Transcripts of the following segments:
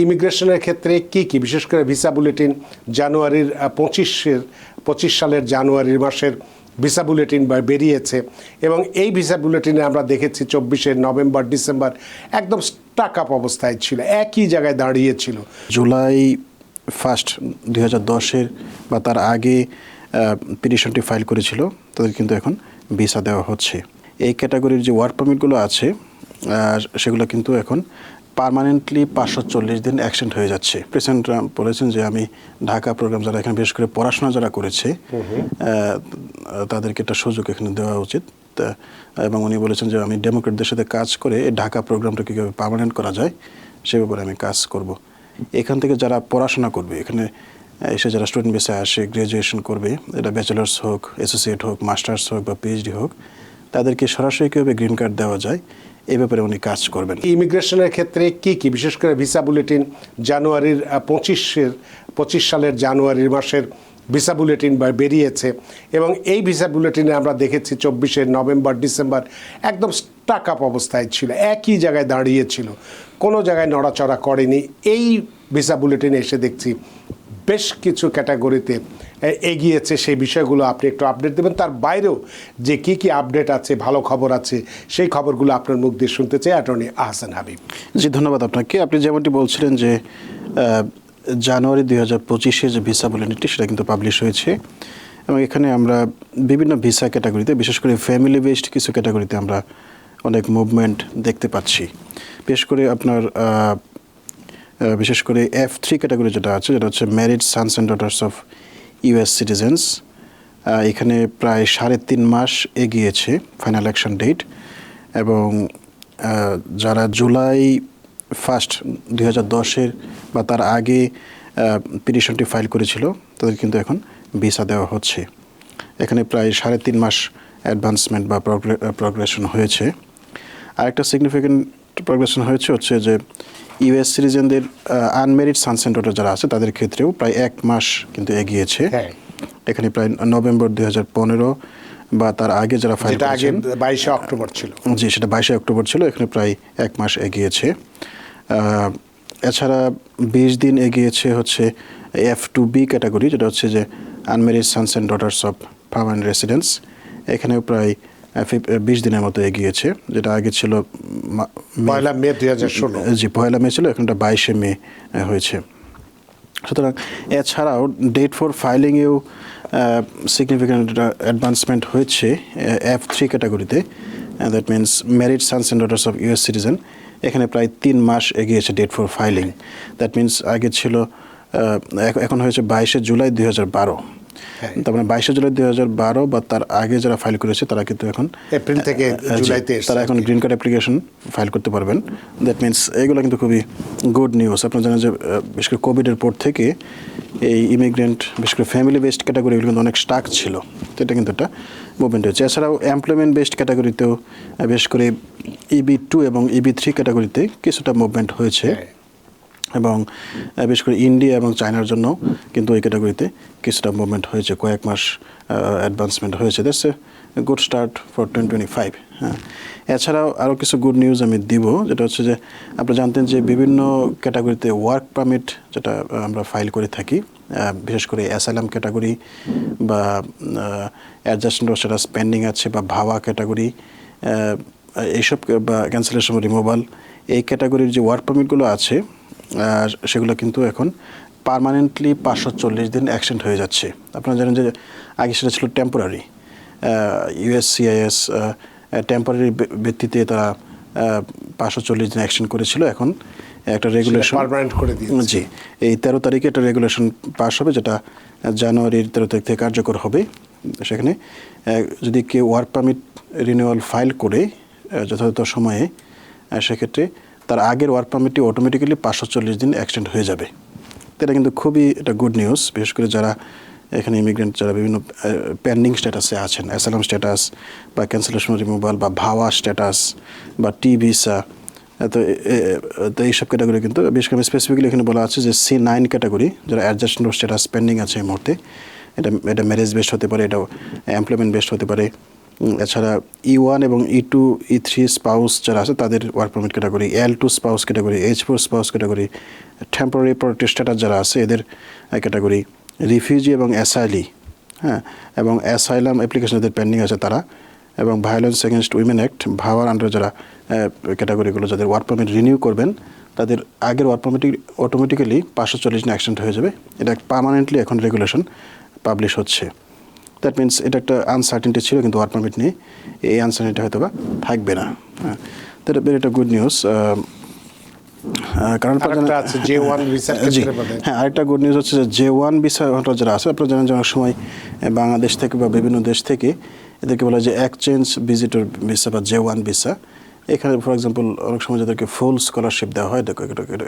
ইমিগ্রেশনের ক্ষেত্রে কি কি? বিশেষ করে ভিসা বুলেটিন জানুয়ারির পঁচিশের, পঁচিশ সালের জানুয়ারি মাসের ভিসা বুলেটিন বেরিয়েছে এবং এই ভিসা বুলেটিনে আমরা দেখেছি চব্বিশে নভেম্বর, ডিসেম্বর একদম স্টাক আপ অবস্থায় ছিল, একই জায়গায় দাঁড়িয়েছিল। জুলাই ফার্স্ট দুই হাজার দশের বা তার আগে পিটিশনটি ফাইল করেছিল, তাদের কিন্তু এখন ভিসা দেওয়া হচ্ছে। এই ক্যাটাগরির যে ওয়ার্ক পারমিটগুলো আছে সেগুলো কিন্তু এখন পার্মানেন্টলি পাঁচশো চল্লিশ দিন অ্যাক্সেন্ট হয়ে যাচ্ছে। প্রেসিডেন্ট ট্রাম্প বলেছেন যে আমি ঢাকা প্রোগ্রাম যারা এখানে বিশেষ করে পড়াশোনা যারা করেছে তাদেরকে একটা সুযোগ এখানে দেওয়া উচিত। এবং উনি বলেছেন যে আমি ডেমোক্রেটদের সাথে কাজ করে এই ঢাকা প্রোগ্রামটা কীভাবে পার্মানেন্ট করা যায় সে ব্যাপারে আমি কাজ করব। এখান থেকে যারা পড়াশোনা করবে এখানে এসে যারা স্টুডেন্ট বেসে আসে গ্র্যাজুয়েশন করবে এটা ব্যাচেলার্স হোক অ্যাসোসিয়েট হোক মাস্টার্স হোক বা পিএইচডি হোক তাদেরকে সরাসরি কীভাবে গ্রিন কার্ড দেওয়া যায় এই ব্যাপারে উনি কাজ করবেন। ইমিগ্রেশনের ক্ষেত্রে কি কি? বিশেষ করে ভিসা বুলেটিন জানুয়ারির পঁচিশের, পঁচিশ সালের জানুয়ারি মাসের ভিসা বুলেটিন বেরিয়েছে এবং এই ভিসা বুলেটিনে আমরা দেখেছি চব্বিশে নভেম্বর, ডিসেম্বর একদম স্টাক আপ অবস্থায় ছিল, একই জায়গায় দাঁড়িয়েছিল কোনো জায়গায় নড়াচড়া করেনি। এই ভিসা বুলেটিনে এসে দেখছি বেশ কিছু ক্যাটাগরিতে এগিয়েছে সেই বিষয়গুলো আপনি একটু আপডেট দেবেন। তার বাইরেও যে কি কি আপডেট আছে, ভালো খবর আছে, সেই খবরগুলো আপনার মুখ দিয়ে শুনতে চাই অ্যাটর্নি আহসান হাবিব। জি, ধন্যবাদ আপনাকে। আপনি যেমনটি বলছিলেন যে জানুয়ারি দুই হাজার পঁচিশে যে ভিসা বুলেটিনটি, সেটা কিন্তু পাবলিশ হয়েছে। এবং এখানে আমরা বিভিন্ন ভিসা ক্যাটাগরিতে, বিশেষ করে ফ্যামিলি বেসড কিছু ক্যাটাগরিতে আমরা অনেক মুভমেন্ট দেখতে পাচ্ছি। বিশেষ করে আপনার বিশেষ করে এফ থ্রি ক্যাটাগরি যেটা আছে, যেটা হচ্ছে married sons and daughters of US citizens এখানে প্রায় সাড়ে তিন মাস এগিয়েছে ফাইনাল অ্যাকশন ডেট এবং যারা জুলাই ফার্স্ট দুই হাজার দশের বা তার আগে পিটিশনটি ফাইল করেছিল, তাদের কিন্তু এখন ভিসা দেওয়া হচ্ছে। এখানে প্রায় সাড়ে তিন মাস অ্যাডভান্সমেন্ট বা প্রগ্রেশন হয়েছে। আরেকটা সিগনিফিক্যান্ট প্রগ্রেশন হয়েছে হচ্ছে যে ইউএস সিটিজেনদের আনমেরিড সানসেন্টার যারা আছে তাদের ক্ষেত্রেও প্রায় এক মাস কিন্তু এগিয়েছে। হ্যাঁ। এখানে প্রায় নভেম্বর দুই হাজার পনেরো বা তার আগে যারা ফাইল আগে বাইশে অক্টোবর ছিল। জি সেটা বাইশে অক্টোবর ছিল এখানে প্রায় এক মাস এগিয়েছে। এছাড়া বিশ দিন এগিয়েছে হচ্ছে এফ টু বি ক্যাটাগরি যেটা হচ্ছে যে unmarried sons and daughters of permanent residence এখানেও প্রায় বিশ দিনের মতো এগিয়েছে যেটা আগে ছিল পয়লা মে দুই হাজার ষোলো। জি পয়লা মে ছিল এখন এটা বাইশে মে হয়েছে। সুতরাং এছাড়াও ডেট ফর ফাইলিংয়েও সিগনিফিক্যান্ট অ্যাডভান্সমেন্ট হয়েছে এফ থ্রি ক্যাটাগরিতে that means married sons and daughters of US citizen এখানে প্রায় তিন মাস এগিয়েছে date for filing. That means আগে ছিল এখন হয়েছে বাইশে জুলাই দুই হাজার বারো। তার মানে বাইশে জুলাই দুই হাজার বারো বা তার আগে যারা ফাইল করেছে তারা কিন্তু এখন এপ্রিল থেকে জুলাইতে তারা এখন গ্রিন কার্ড অ্যাপ্লিকেশন ফাইল করতে পারবেন। দ্যাট মিনস এগুলো কিন্তু খুবই গুড নিউজ আপনারা জানেন যে বিশেষ করে কোভিডের পর থেকে এই ইমিগ্রেন্ট বিশেষ করে ফ্যামিলি বেসড ক্যাটাগরিগুলো কিন্তু অনেক স্টাক ছিল। তো এটা কিন্তু একটা মুভমেন্ট হয়েছে। এছাড়াও এমপ্লয়মেন্ট বেসড ক্যাটাগরিতেও বিশেষ করে ইবি টু এবং ইবি থ্রি ক্যাটাগরিতে কিছুটা মুভমেন্ট হয়েছে। হ্যাঁ। এবং বিশেষ করে ইন্ডিয়া এবং চায়নার জন্য কিন্তু ওই ক্যাটাগরিতে কিছুটা মুভমেন্ট হয়েছে, কয়েক মাস অ্যাডভান্সমেন্ট হয়েছে। That's a good start for twenty twenty five হ্যাঁ। এছাড়াও আরও কিছু গুড নিউজ আমি দিব, যেটা হচ্ছে যে আপনি জানতেন যে বিভিন্ন ক্যাটাগরিতে ওয়ার্ক পারমিট যেটা আমরা ফাইল করে থাকি বিশেষ করে অ্যাসাইলাম ক্যাটাগরি বা অ্যাডজাস্টমেন্ট স্ট্যাটাস পেন্ডিং আছে বা ভাওয়া ক্যাটাগরি এইসব বা ক্যান্সেলেশন রিমুভাল এই ক্যাটাগরির যে ওয়ার্ক পারমিটগুলো আছে সেগুলো কিন্তু এখন পার্মানেন্টলি পাঁচশো চল্লিশ দিন অ্যাক্সেন্ট হয়ে যাচ্ছে। আপনারা জানেন যে আগে সেটা ছিল টেম্পোরারি ইউএসসিআইএস টেম্পোরারি ভিত্তিতে তারা পাঁচশো চল্লিশ দিন অ্যাকশন করেছিল। এখন একটা রেগুলেশন পার্মানেন্ট করে দিয়েছে। জি এই তেরো তারিখে একটা রেগুলেশন পাস হবে যেটা জানুয়ারির তেরো তারিখ থেকে কার্যকর হবে। সেখানে যদি কেউ ওয়ার্ক পারমিট রিনিউয়াল ফাইল করে যথাযথ সময়ে সেক্ষেত্রে তার আগের ওয়ার্ক পারমিটটি অটোমেটিক্যালি পাঁচশো চল্লিশ দিন এক্সটেন্ড হয়ে যাবে। এটা কিন্তু খুবই এটা গুড নিউজ বিশেষ করে যারা এখানে ইমিগ্রেন্ট যারা বিভিন্ন পেন্ডিং স্ট্যাটাসে আছেন অ্যাসালাম স্ট্যাটাস বা ক্যান্সেলেশন রিমুভাল বা ভাওয়া স্ট্যাটাস বা টি ভিসা তো তো এইসব ক্যাটাগরি কিন্তু, বিশেষ করে স্পেসিফিক্যালি এখানে বলা আছে যে সি নাইন ক্যাটাগরি যারা অ্যাডজাস্টমেন্ট স্ট্যাটাস পেন্ডিং আছে এই মুহূর্তে, এটা এটা ম্যারেজ বেসড হতে পারে, এটা এমপ্লয়মেন্ট বেসড হতে পারে এছাড়া ই ওয়ান এবং E two E three spouse যারা আছে, তাদের work permit category L two spouse category H four spouse category temporary protect status যারা আছে, এদের ক্যাটাগরি রিফিউজি এবং অ্যাসাইলি হ্যাঁ? এবং অ্যাসাইলাম অ্যাপ্লিকেশন যাদের পেন্ডিং আছে তারা। এবং ভায়োলেন্স এগেনস্ট উইমেন অ্যাক্ট ভাওয়ার আন্ডার যারা ক্যাটাগরিগুলো যাদের ওয়ার্ক পারমিট রিনিউ করবেন, তাদের আগের ওয়ার্ক পারমিট অটোমেটিক্যালি পাঁচশো চল্লিশ দিন অ্যাক্সিডেন্ট হয়ে যাবে। এটা পার্মানেন্টলি এখন রেগুলেশন পাবলিশ হচ্ছে। দ্যাট মিনস এটা একটা আনসার্টিনটি ছিল কিন্তু ওয়ার্ক পারমিট নেই। এই আনসার্টিনটি হয়তো বা থাকবে না। হ্যাঁ। তো এটা এটা গুড নিউজ কারণ আপনারা আছে যে ওয়ান ভিসার জি। ক্ষেত্রে হ্যাঁ আরেকটা গুড নিউজ হচ্ছে যে জে ওয়ান ভিসা যারা আছে আপনারা জানেন যে অনেক সময় বাংলাদেশ থেকে বা বিভিন্ন দেশ থেকে এদেরকে বলা হয় যে এক্সচেঞ্জ ভিজিটর ভিসা বা জে ওয়ান ভিসা এখানে ফর এক্সাম্পল অনেক সময় যাদেরকে ফুল স্কলারশিপ দেওয়া হয়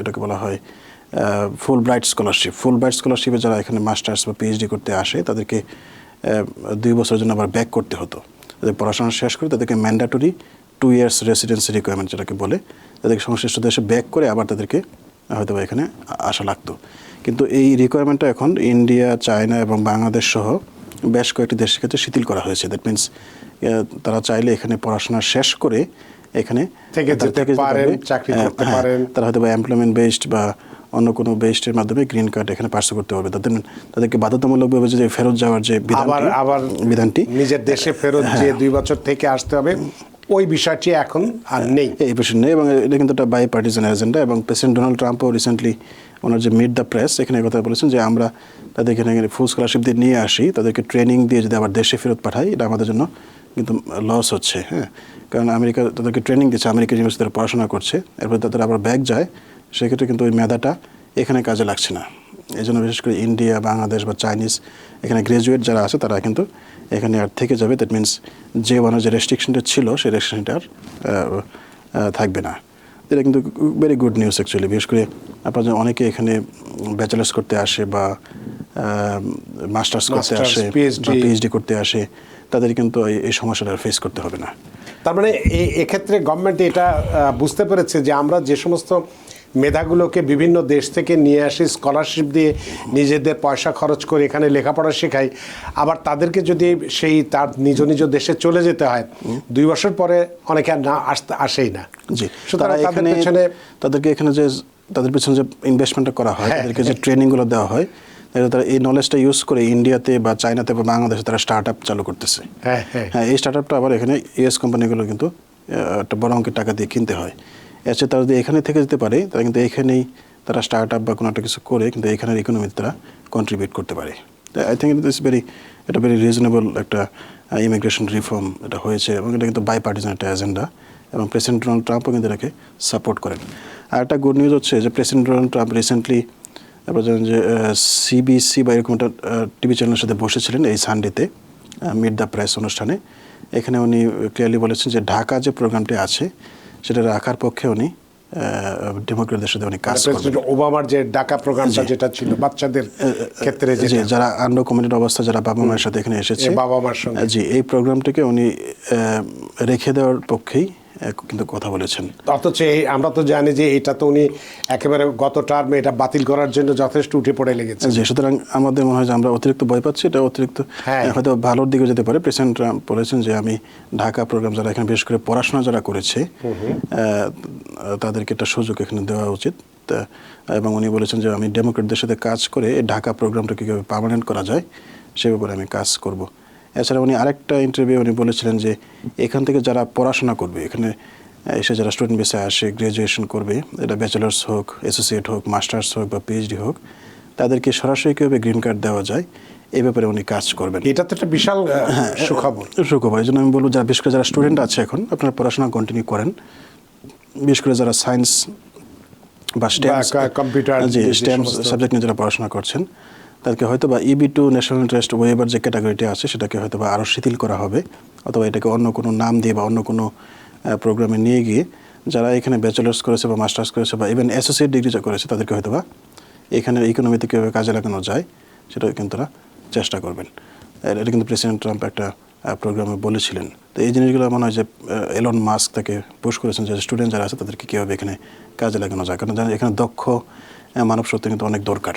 এটাকে বলা হয় Fulbright scholarship Fulbright স্কলারশিপে যারা এখানে মাস্টার্স বা পিএইচডি করতে আসে তাদেরকে দুই বছরের জন্য আবার ব্যাক করতে হতো। তাদের পড়াশোনা শেষ করে তাদেরকে mandatory two years residency requirement যেটাকে বলে তাদেরকে সংশ্লিষ্ট দেশে ব্যাক করে আবার তাদেরকে হয়তো এখানে আসা লাগতো। কিন্তু এই রিকোয়ারমেন্টটা এখন ইন্ডিয়া চায়না এবং বাংলাদেশ সহ বেশ কয়েকটি দেশের ক্ষেত্রে শিথিল করা হয়েছে। দ্যাট মিনস তারা চাইলে এখানে পড়াশোনা শেষ করে এখানে থেকে তারা যেতে পারেন, চাকরি হ্যাঁ, করতে হ্যাঁ, পারেন। তারা হয়তো বা এমপ্লয়মেন্ট বেসড বা অন্য কোনো বেস্টের মাধ্যমে গ্রিন কার্ড এখানে পার্সু করতে পারবে তাদের তাদেরকে বাধ্যতামূলকভাবে যে ফেরত যাওয়ার যে আবার বিধানটি আবার বিধানটি নিজের দেশে ফেরত হ্যাঁ। যে দুই বছর থেকে আসতে হবে ওই বিষয়টি এখন আর নেই। এই বিষয় নেই এবং এটা কিন্তু একটা বাই পার্টিজান এজেন্ডা এবং প্রেসিডেন্ট ডোনাল্ড ট্রাম্পও রিসেন্টলি ওনার যে মিট দ্য প্রেস এখানে কথা বলেছেন যে আমরা তাদের এখানে ফুল স্কলারশিপ দিয়ে নিয়ে আসি তাদেরকে ট্রেনিং দিয়ে যদি আবার দেশে ফেরত পাঠাই এটা আমাদের জন্য কিন্তু লস হচ্ছে হ্যাঁ। কারণ আমেরিকা তাদেরকে ট্রেনিং দিচ্ছে আমেরিকা ইউনিভার্সিটিতে পড়াশোনা করছে এরপর তাদের আবার ব্যাগ যায় সেক্ষেত্রে কিন্তু ওই মেধাটা এখানে কাজে লাগছে না। এই জন্য বিশেষ করে ইন্ডিয়া বাংলাদেশ বা চাইনিজ এখানে গ্রাজুয়েট যারা আছে তারা কিন্তু এখানে আর থেকে যাবে। দ্যাট মিনস যে ওয়ানের যে রেস্ট্রিকশনটা ছিল সেই রেস্ট্রিকশনটা আর থাকবে না। এটা কিন্তু ভেরি গুড নিউজ অ্যাকচুয়ালি বিশেষ করে আপনার অনেকে এখানে ব্যাচেলার্স করতে আসে বা মাস্টার্স করতে আসে পিএইচডি করতে আসে তাদের কিন্তু এই- এই সমস্যাটা ফেস করতে হবে না। তার মানে এই এক্ষেত্রে গভর্নমেন্ট এটা বুঝতে পেরেছে যে আমরা যে সমস্ত মেধাগুলোকে বিভিন্ন দেশ থেকে নিয়ে আসি স্কলারশিপ দিয়ে নিজেদের পয়সা খরচ করে এখানে লেখাপড়া শেখাই আবার তাদেরকে যদি সেই তার নিজ নিজ দেশে চলে যেতে হয় দুই বছর পরে অনেকে আর না আসতে আসেই না। জি সুতরাং তারা এখানে তাদেরকে এখানে যে তাদের পেছনে যে ইনভেস্টমেন্টটা করা হয় হ্যাঁ, তাদেরকে যে ট্রেনিংগুলো দেওয়া হয় তারা এই নলেজটা ইউজ করে ইন্ডিয়াতে বা চায়নাতে বা বাংলাদেশে তারা স্টার্ট আপ চালু করতেছে। হ্যাঁ হ্যাঁ। হ্যাঁ এই স্টার্ট আপটা আবার এখানে ইউএস কোম্পানিগুলো কিন্তু একটা বড় অঙ্কের টাকা দিয়ে কিনতে হয়। এছাড়া তারা যদি এখানে থেকে যেতে পারে, তারা কিন্তু এখানেই তারা স্টার্ট আপ বা কোনো একটা কিছু করে কিন্তু এখানের ইকোনমিতে তারা কন্ট্রিবিউট করতে পারে। I think it is very এটা ভেরি রিজনেবল একটা ইমিগ্রেশন রিফর্ম এটা হয়েছে এবং এটা কিন্তু বাই পার্টিজান একটা এজেন্ডা এবং প্রেসিডেন্ট ডোনাল্ড ট্রাম্পও কিন্তু এটাকে সাপোর্ট করেন। আর একটা গুড নিউজ হচ্ছে যে প্রেসিডেন্ট ডোনাল্ড ট্রাম্প রিসেন্টলি আপনারা জানেন যে সিবিসি বা এরকম একটা টিভি চ্যানেলের সাথে বসেছিলেন এই সানডেতে মিট দ্য প্রেস অনুষ্ঠানে। এখানে উনি ক্লিয়ারলি বলেছেন যে ঢাকা যে প্রোগ্রামটি আছে সেটা রাখার পক্ষে উনি ডেমোক্রেটদের সাথে উনি কাজ করবেন ওবামার যে ডাকা প্রোগ্রামটা যেটা ছিল বাচ্চাদের ক্ষেত্রে যে যারা যারা আন্ডারকমেন্টেড অবস্থা যারা বাবা মায়ের সাথে এখানে এসেছে বাবা মার সঙ্গে। জি এই প্রোগ্রামটিকে উনি রেখে দেওয়ার পক্ষেই কিন্তু কথা বলেছেন। অথচ আমরা তো জানি যে এটা তো উনি একেবারে গত টার্মে এটা বাতিল করার জন্য যথেষ্ট উঠে পড়ে লেগেছে। যে সুতরাং আমাদের মনে হয় যে আমরা অতিরিক্ত ভয় পাচ্ছি এটা অতিরিক্ত হ্যাঁ। হয়তো ভালোর দিকে যেতে পারে। প্রেসিডেন্ট ট্রাম্প বলেছেন যে আমি ঢাকা প্রোগ্রাম যারা এখানে বিশেষ করে পড়াশোনা যারা করেছে তাদেরকে একটা সুযোগ এখানে দেওয়া উচিত। তা- এবং উনি বলেছেন যে আমি ডেমোক্রেটদের সাথে কাজ করে এই ঢাকা প্রোগ্রামটা কীভাবে পার্মানেন্ট করা যায় সে ব্যাপারে আমি কাজ করব। এছাড়া উনি আরেকটা ইন্টারভিউ উনি বলেছিলেন যে এখান থেকে যারা পড়াশোনা করবে এখানে এসে যারা স্টুডেন্ট বেসে আসে গ্রাজুয়েশন করবে এটা ব্যাচেলার্স হোক অ্যাসোসিয়েট হোক মাস্টার্স হোক বা পিএইচডি হোক তাদেরকে সরাসরি কীভাবে গ্রিন কার্ড দেওয়া যায় এই ব্যাপারে উনি কাজ করবেন। এটা তো একটা বিশাল আহ, সুখবর। সুখবর। এই জন্য আমি বলব যারা বিশেষ করে যারা স্টুডেন্ট আছে এখন আপনারা পড়াশোনা কন্টিনিউ করেন। বিশেষ করে যারা সায়েন্স বা স্টেম কা- computer জি স্টেম সাবজেক্ট নিয়ে যারা পড়াশোনা করছেন তাদেরকে হয়তো বা EB two national interest waiver যে ক্যাটাগরিটি আছে, সেটাকে হয়তো বা আরও শিথিল করা হবে, অথবা এটাকে অন্য কোনো নাম দিয়ে বা অন্য কোনো প্রোগ্রামে নিয়ে গিয়ে যারা এখানে ব্যাচেলার্স করেছে বা মাস্টার্স করেছে বা ইভেন অ্যাসোসিয়েট ডিগ্রি করেছে, তাদেরকে হয়তো বা এখানে ইকোনমিতে কীভাবে কাজে লাগানো যায় সেটা কিন্তু তারা চেষ্টা করবেন। এটা কিন্তু প্রেসিডেন্ট ট্রাম্প একটা প্রোগ্রামে বলেছিলেন। তো এই জিনিসগুলো মনে হয় যে এলন মাস্ক তাকে পুশ করেছেন যে স্টুডেন্ট যারা আছে তাদেরকে কীভাবে এখানে কাজে লাগানো যায়, কারণ এখানে দক্ষ মানব শক্তি কিন্তু অনেক দরকার।